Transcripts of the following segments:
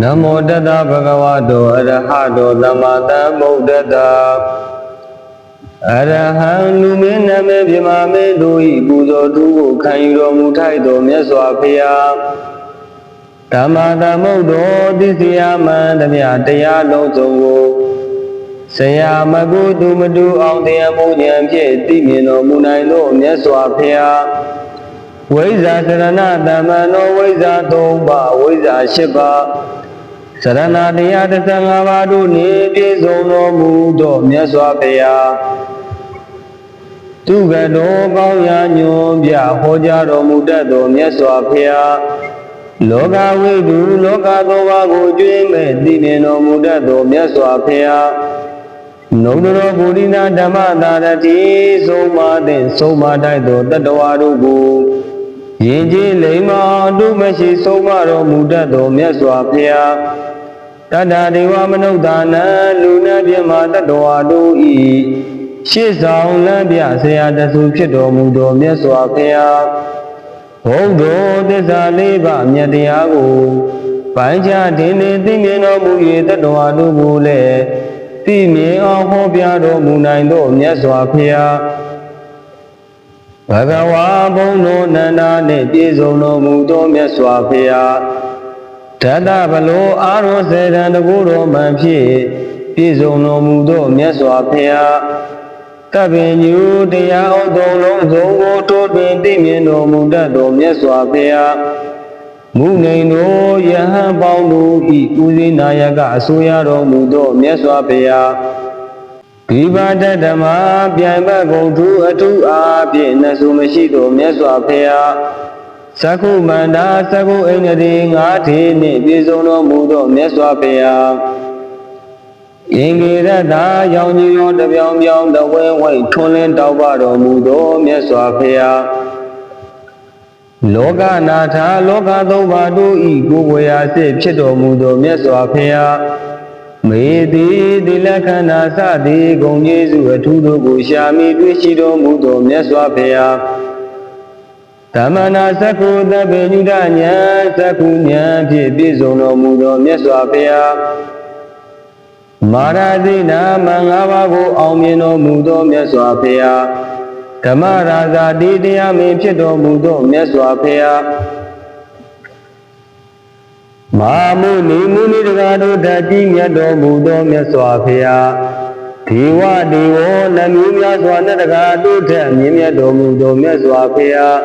နမောတတဗဂဝတောအရဟတောသမ္မာသမ္ဗုဒ္ဓတ္တအရဟံလူမင်းနမေပြမမင်းတို့ဤပူဇော်သူကိုခံယူတော်မူထိုက်သောမြတ်စွာဘုရားဓမ္မာသမုဒ္ဒောသစ္စယမံတမြတရားလုံးစုံကိုဆရာမကုသူမတူအောင်တရားမှုဉာဏ်ဖြင့်သိမြင်တော်မူနိုင်သောမြတ်စွာဘုရားဝိဇ္ဇာစရဏတမ္မနောဝိဇ္ဇာ၃ပါးဝိဇ္ဇာ၈ပါး စရဏတရား15ပါးတို့နှင့်ပြည့်စုံတော်မူသောမြတ်စွာဘုရားသူကတော်ကောင်းရာညွန်ပြဟောကြားတော်မူတတ်သောမြတ်စွာဘုရားလောကဝိတုလောကသောဘာကိုကျွေးမဲ့သိမြင်တော်မူတတ်သောမြတ်စွာဘုရားနုံတော်ဘူရိနာဓမ္မတာရတိဆုံးမသည့်ဆုံးမတိုက်သောတတ္တဝါတို့ကိုယင်ကြီးလိမ္မာတုမရှိဆုံးမတော်မူတတ်သောမြတ်စွာဘုရား တတ္တဒေဝမနုဿာနံလူနာပြမတတ္တဝါတို့ဤရှေ့ဆောင်လမ်းပြဆရာတဆူဖြစ်တော်မူသောမြတ်စွာဘုရားဘုဒ္ဓသစ္စာလေးပါးမြတ်တရားကိုပိုင်းခြားတင်နေသိမြင်တော်မူ၍တတ္တဝါတို့ကိုလည်းသိမြင်အောင်ဟောပြတော်မူနိုင်သောမြတ်စွာဘုရားဘဂဝါဘုံတော်နန္ဒာနှင့်ပြည့်စုံတော်မူသောမြတ်စွာဘုရားဓ တ္တဗလောအာရောစေတံတကူတော်မှန်ဖြင့်ပြည့်စုံတော်မူသောမြတ်စွာဘုရားတပင်ညူတရားအောင်သုံးလုံးစုံကိုတိုးတွင်သိမြင်တော်မူတတ်သောမြတ်စွာဘုရားမုနေတော်ယဟန်ပေါင်းတို့ဤဦးစီးနာယကအစိုးရတော်မူသောမြတ်စွာဘုရားဒီပါတဓမ္မပြိုင်ဘက်ကုန်သူအထုအားဖြင့်နှဆုမရှိသောမြတ်စွာဘုရား သက္ခုမန္တာသက္ခုအိန္ဒြေငါးထေနှင့်ပြည့်စုံတော်မူသောမြတ်စွာဘုရားအင်္ဂေရတာရောင်ကြီးရောတပြောင်ပြောင်တဝဲဝဲထွန်းလင်းတောက်ပတော်မူသောမြတ်စွာဘုရားလောကနာထာလောကသုံးပါးတို့ဤကိုယ်ဝေရာစစ်ဖြစ်တော်မူသောမြတ်စွာဘုရားမေတိတိလက္ခဏာစသည်ဂုံကျေးဇူးအထူးတို့ကိုရှာမိတွေ့ရှိတော်မူသောမြတ်စွာဘုရား ဓမ္မနာသက္ကုသဗ္ဗညုတညာသက္ကုညာဖြင့်ပြည့်စုံတော်မူသောမြတ်စွာဘုရားမာရတိနာမင်္ဂပါးကိုအောင်မြင်တော်မူသောမြတ်စွာဘုရားဓမ္မရာဇာတိတရားမင်းဖြစ်တော်မူသောမြတ်စွာဘုရားမာမုနိမုနိတကာတို့ဓာတ်ကြီးမြတ်တော်မူသောမြတ်စွာဘုရားဒေဝဒေဝနမည်များစွာနဲ့တကာတို့ထက်မြင့်မြတ်တော်မူသောမြတ်စွာဘုရား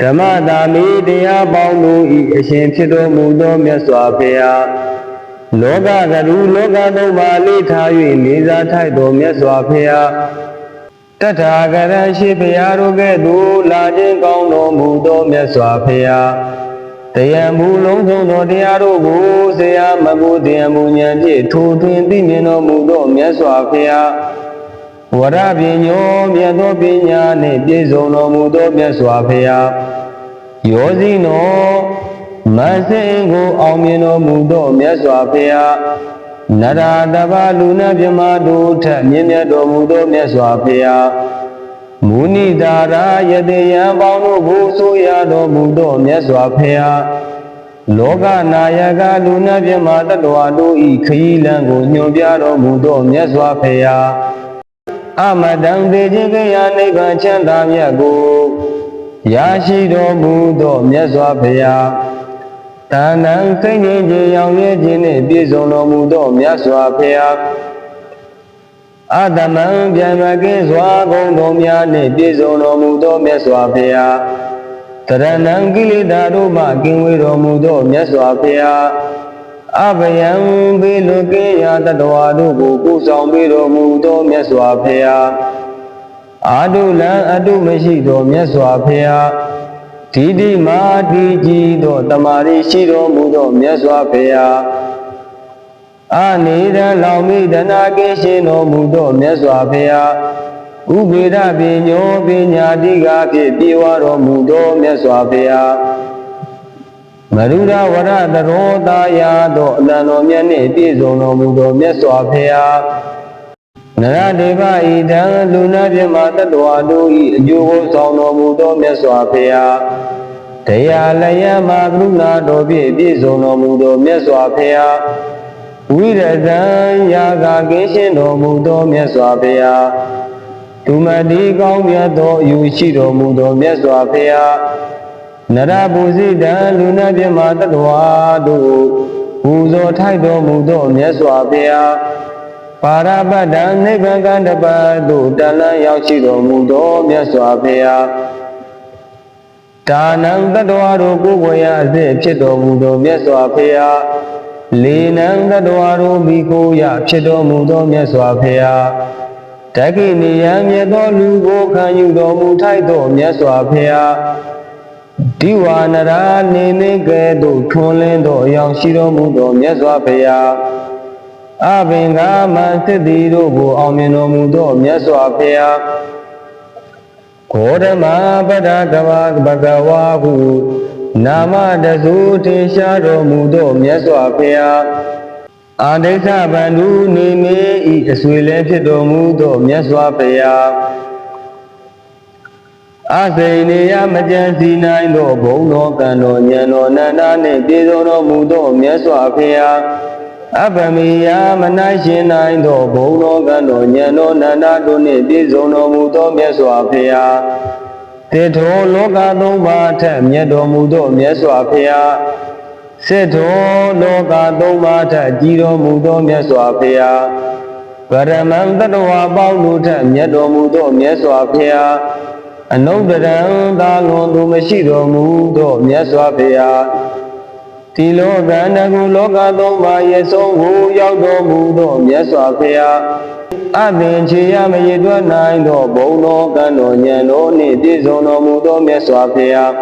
ဓမ္မတာမီတရားပေါင်းတို့ဤအရှင်ဖြစ်တော်မူသောမြတ်စွာဘုရားလောကကရုလောကသုံးပါးလေးထား၍လေးစားထိုက်တော်မြတ်စွာဘုရားတထာဂရရှိဘုရားတို့ကဲ့သို့လာခြင်းကောင်းတော်မူသောမြတ်စွာဘုရားတရားမူလုံးစုံသောတရားတို့ကိုဆရာမကုတရားမူဉာဏ်ဖြင့်ထိုထွင်းသိမြင်တော်မူသောမြတ်စွာဘုရား ဝရပညောမြတ်သောပညာနှင့်ပြည့်စုံတော်မူသောမြတ်စွာဘုရားယောဇိနောမဆင်ကိုအောင်မြင်တော်မူသောမြတ်စွာဘုရားနရတဗ္ဗလူနာမြမတို့ထက်မြင့်မြတ်တော်မူသောမြတ်စွာဘုရားမုနိတာရာယတေယံပေါင်းတို့ကိုဆိုရတော်မူသောမြတ်စွာဘုရားလောကနာယကလူနာပြမတ္တဝါတို့ဤခရီးလမ်းကိုညွှန်ပြတော်မူသောမြတ်စွာဘုရား အမတံတေခြင်းကရနိဗ္ဗာန်ချမ်းသာမြတ်ကိုရရှိတော်မူသောမြတ်စွာဘုရားတာဏံစိတ်ငြိမ်ခြင်းရောင်ရဲခြင်းနှင့်ပြည့်စုံတော်မူသောမြတ်စွာဘုရားအတမံပြိုင်မကင်းစွာဂုံတော်များနှင့်ပြည့်စုံတော်မူသောမြတ်စွာဘုရားတရဏံကိလေသာတို့မှကင်းဝေးတော်မူသောမြတ်စွာဘုရား အဘယံဘေးလွတ်ကင်းရာတတဝါတို့ကိုကုဆောင်ပေးတော်မူသောမြတ်စွာဘုရားအာတုလံအတုမရှိသောမြတ်စွာဘုရားဒီတိမာတိကြီးသောတမာရီရှိတော်မူသောမြတ်စွာဘုရားအာနိဒံလောင်မိဒနာကင်းရှင်တော်မူသောမြတ်စွာဘုရားဥပေဒပညောပညာတိကာဖြင့်ပြေဝတော်မူသောမြတ်စွာဘုရား မရုဒဝရတရောတာယာသောအတန်တော်မြတ်နှင့်ပြည့်စုံတော်မူသောမြတ်စွာဘုရားနရဒေဝဤတံလူနာပြမတ္တဝါတို့ဤအကျိုးကိုဆောင်တော်မူသောမြတ်စွာဘုရားတရားလျက်မှာကရုဏာတော်ဖြင့်ပြည့်စုံတော်မူသောမြတ်စွာဘုရားဝိရဇံယာကကင်းရှင်းတော်မူသောမြတ်စွာဘုရားသူမတိကောင်းမြတ်သောအယူရှိတော်မူသောမြတ်စွာဘုရား နရပူဇိတံလူနာပြမတ္တဝါတို့ပူဇော်ထိုက်တော်မူသောမြတ်စွာဘုရားပါရပတ်တံနိဗ္ဗာန်ကတပတ်သို့တန်လန်းရောက်ရှိတော်မူသောမြတ်စွာဘုရားဒါနံတတဝါတို့ကိုယ်ကိုယ်ရအစစ်ဖြစ်တော်မူသောမြတ်စွာဘုရားလေနံတတဝါတို့မိကိုရဖြစ်တော်မူသောမြတ်စွာဘုရားတက္ကိနိယံမြတ်သောလူကိုခံယူတော်မူထိုက်သောမြတ်စွာဘုရား ဒီဝါနရာနေနေကဲ့သို့ထွန်းလင်းသောအယောင်ရှိတော်မူသောမြတ်စွာဘုရားအဘင်္ဂမသစ်တိတို့ကိုအောင်မြင်တော်မူသောမြတ်စွာဘုရားဂေါတမပဒကဝဘဂဝါဟုနာမတသုထင်ရှားတော်မူသောမြတ်စွာဘုရားအာဒိဋ္ဌဗန္ဓုနေမေဤအဆွေလည်းဖြစ်တော်မူသောမြတ်စွာဘုရား အစိန်နေယမကြံစီနိုင်သောဘုံတော်ကံတော်ဉာဏ်တော်နန္ဒနှင့်ပြေဆုံးတော်မူသောမြတ်စွာဘုရားအပမီယမနိုင်ရှင်နိုင်သောဘုံတော်ကံတော်ဉာဏ်တော်နန္ဒတို့နှင့်ပြည့်စုံတော်မူသောမြတ်စွာဘုရားတေထောလောကသုံးပါးထက်မြတ်တော်မူသောမြတ်စွာဘုရားစစ်ထောလောကသုံးပါးထက်ကြီးတော်မူသောမြတ်စွာဘုရားဗရမံတတဝါပေါင်းတို့ထက်မြတ်တော်မူသောမြတ်စွာဘုရား အနုတ္တရံသာလွန်သူမရှိတော်မူသောမြတ်စွာဘုရားဒီလောကနကုလောကသုံးပါးရဲ့ဆုံးကိုရောက်တော်မူသောမြတ်စွာဘုရားအသင်ချေရမရတွက်နိုင်သောဘုံတော်ကံတော်ဉာဏ်တော်နှင့်ပြည့်စုံတော်မူသောမြတ်စွာဘုရား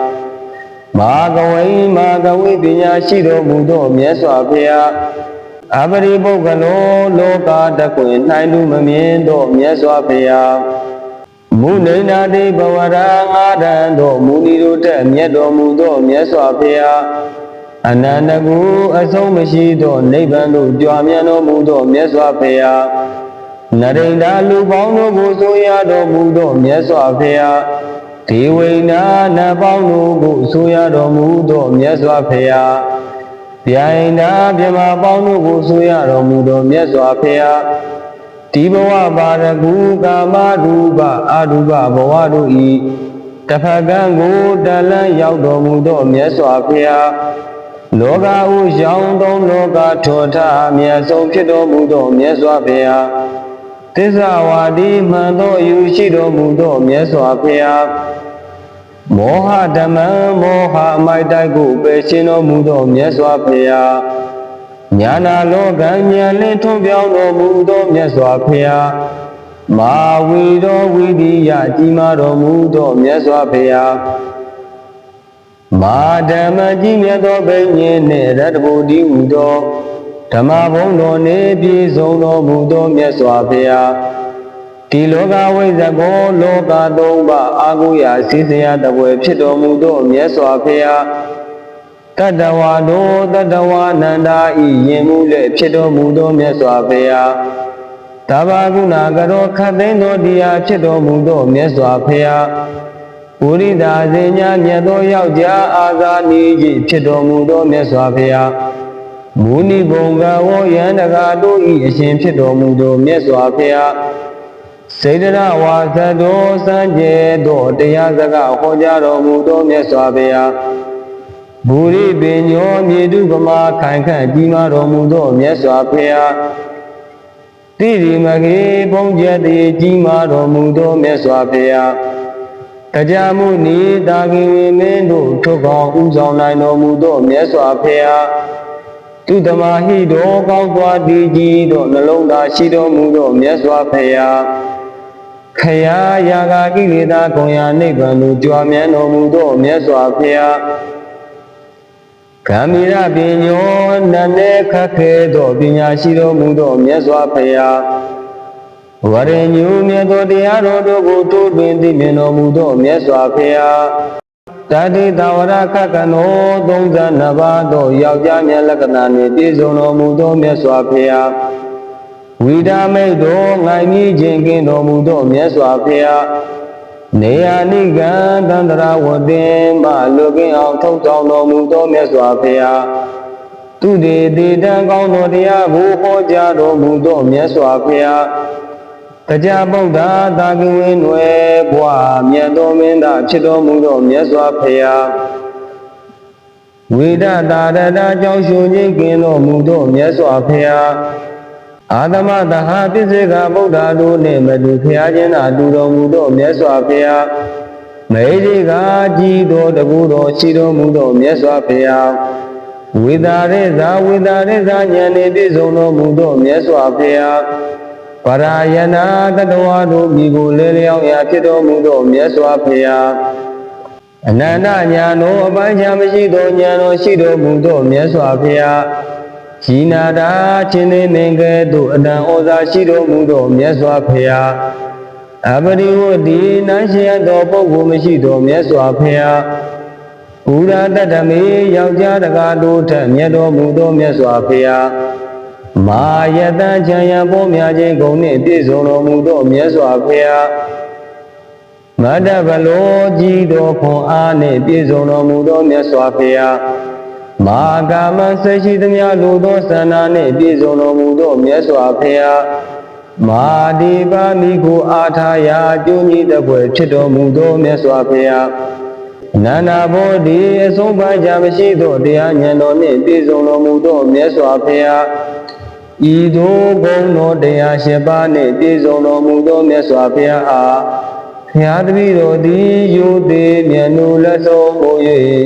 မာကဝိမာကဝိပညာရှိတော်မူသောမြတ်စွာဘုရားအပရိပုဂ္ဂလောလောကတကွင်၌လူမမြင်သောမြတ်စွာဘုရား မုနိနာတိဘဝရာငါးတန်သောမူနီတို့ထက်မြတ်တော်မူသောမြတ်စွာဘုရားအနန္တကူအဆုံးမရှိသောနိဗ္ဗာန်သို့ကြွားမြတ်တော်မူသောမြတ်စွာဘုရားနရိန္ဒာလူပေါင်းတို့ကိုဆိုရတော်မူသောမြတ်စွာဘုရားဒေဝိနာနတ်ပေါင်းတို့ကိုဆိုရတော်မူသောမြတ်စွာဘုရားဗျာယိန္ဒာမြမပေါင်းတို့ကိုဆိုရတော်မူသောမြတ်စွာဘုရား ဒီဘဝပါရဂုကာမရူပအာရူပဘဝတို့ဤတဖကံကိုတလန်းရောက်တော်မူသောမြတ်စွာဘုရားလောကဥရောင်သုံးလောကထောထအမြတ်ဆုံးဖြစ်တော်မူသောမြတ်စွာဘုရားသစ္စာဝါဒီမှန်သောအယူရှိတော်မူသောမြတ်စွာဘုရားမောဟဓမ္မံမောဟအမိုက်တိုက်ကိုပယ်ရှင်းတော်မူသောမြတ်စွာဘုရား ညာနာလောကဉာဏ်လင်းထွန်းပြောင်းတော်မူသောမြတ်စွာဘုရားမာဝီတော်ဝိရိယကြီးမားတော်မူသောမြတ်စွာဘုရားမာဓမ္မကြီးမြတ်သောဘိညာဉ်နှင့်ရတ္တဗုဒ္ဓီဟူသောဓမ္မဘုံတော်နှင့်ပြည့်စုံတော်မူသောမြတ်စွာဘုရားဒီလောကဝိဇ္ဇကောလောကသုံးပါးအာဟုရာစီစရာတပွဲဖြစ်တော်မူသောမြတ်စွာဘုရား တတ္တဝါတို့တတ္တဝါနန္ဒာဤယင်မှုလည်းဖြစ်တော်မူသောမြတ်စွာဘုရားတဘာကုဏကရောခတ်သိမ်းသောတရားဖြစ်တော်မူသောမြတ်စွာဘုရားပုရိသာစင်ညာမြတ်သောယောက်ျားအာသာနေကြီးဖြစ်တော်မူသောမြတ်စွာဘုရားမုနိဘုံကဝောယန္တကာတို့ဤအရှင်ဖြစ်တော်မူသောမြတ်စွာဘုရားစေတနာဝါသတောစံကြဲသောတရားစကားဟောကြားတော်မူသောမြတ်စွာဘုရား ဘူရိပင်ညောမြေတုပမာခိုင်ခန့်ကြီးမားတော်မူသောမြတ်စွာဘုရားတိရိမဂေဘုံကျက်တည်းကြီးမားတော်မူသောမြတ်စွာဘုရားတရားမှုနီတာကင်ဝေမင်းတို့ထုတ်ကောင်းဥဆောင်နိုင်တော်မူသောမြတ်စွာဘုရားသူတမဟိတော်ကောင်းစွာတည်ကြည်သောနှလုံးသားရှိတော်မူသောမြတ်စွာဘုရားခရာယာဂကိလေသာဂုံယာနိဗ္ဗာန်သို့ကြွားမြန်းတော်မူသောမြတ်စွာဘုရား ဂံမီရပညောနတ်နဲ့ခက်ခဲသောပညာရှိတော်မူသောမြတ်စွာဘုရားဝရညူမြတ်သောတရားတော်တို့ကိုတိုးတွင်သိမြင်တော်မူသောမြတ်စွာဘုရားတတိတဝရခက္ကနော32ပါးသောယောက်ျားမြတ်လက္ခဏာနှင့်ပြည့်စုံတော်မူသောမြတ်စွာဘုရားဝိဒာမိတ်တော်ငိုင်မြင့်ခြင်းကင်းတော်မူသောမြတ်စွာဘုရား နေယာနိကံသန္တရာဝတင်မလူကင်းအောင်ထုံဆောင်တော်မူသောမြတ်စွာဘုရားသူတေတေတံကောင်းသောတရားကိုဟောကြားတော်မူသောမြတ်စွာဘုရားတရားဗုဒ္ဓသာကဝင်းွယ်ဘွာမြတ်တော်မင်းသားဖြစ်တော်မူသောမြတ်စွာဘုရားဝိဒတာရတကြောင့်ရှင်ခြင်းကင်းတော်မူသောမြတ်စွာဘုရား အာသမတဟာပစ္စေကဗုဒ္ဓတို့နှင့်မတူဖျားခြင်းသာတူတော်မူသောမြတ်စွာဘုရားမေဒီကကြည်တော်တကူတော်ရှိတော်မူသောမြတ်စွာဘုရားဝိတာရေဇာဝိတာရေဇာဉာဏ်နှင့်ပြည့်စုံတော်မူသောမြတ်စွာဘုရားပရာယနာတတဝါတို့မိကိုလဲလျောင်းရာဖြစ်တော်မူသောမြတ်စွာဘုရားအနန္တညာတော်အပိုင်းခြားမရှိသောဉာဏ်တော်ရှိတော်မူသောမြတ်စွာဘုရား ជីနာတာချင်းနေနေကဲ့သို့အတန်ဩဇာရှိတော်မူသောမြတ်စွာဘုရားအပရိဝတ္တိနန်းရှင်သောပုဂ္ဂိုလ်မရှိသောမြတ်စွာဘုရားဘုရားတတ္တမေယောက်ျားတကားတို့ထက်မြတ်တော်မူသောမြတ်စွာဘုရားမာယတံချမ်းရပေါ်များခြင်းဂုဏ်နှင့်ပြည့်စုံတော်မူသောမြတ်စွာဘုရားမတ္တဗလောကြီးတော်ခွန်အားနှင့်ပြည့်စုံတော်မူသောမြတ်စွာဘုရား မာကာမစိတ်ရှိသမျှလိုသောသန္တာနှင့်ပြည့်စုံတော်မူသောမြတ်စွာဘုရားမာဒီပါမိကိုအာထာယာအကျိုးကြီးတပွဲဖြစ်တော်မူသောမြတ်စွာဘုရားအနန္တဘောဓိအဆုံးပိုင်းကြမရှိသောတရားဉာဏ်တော်နှင့်ပြည့်စုံတော်မူသောမြတ်စွာဘုရားဤသို့ဘုံတော်တရားရှိပါးနှင့်ပြည့်စုံတော်မူသောမြတ်စွာဘုရားအားဘုရားတပည့်တော်သည်ယူသည်မြတ်နုလက်ဆုံးမူ၍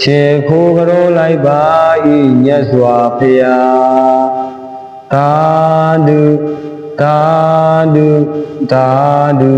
ခြေခိုးကြောလိုက်ပါဤမြတ်စွာဘုရားသာဓုသာဓုသာဓု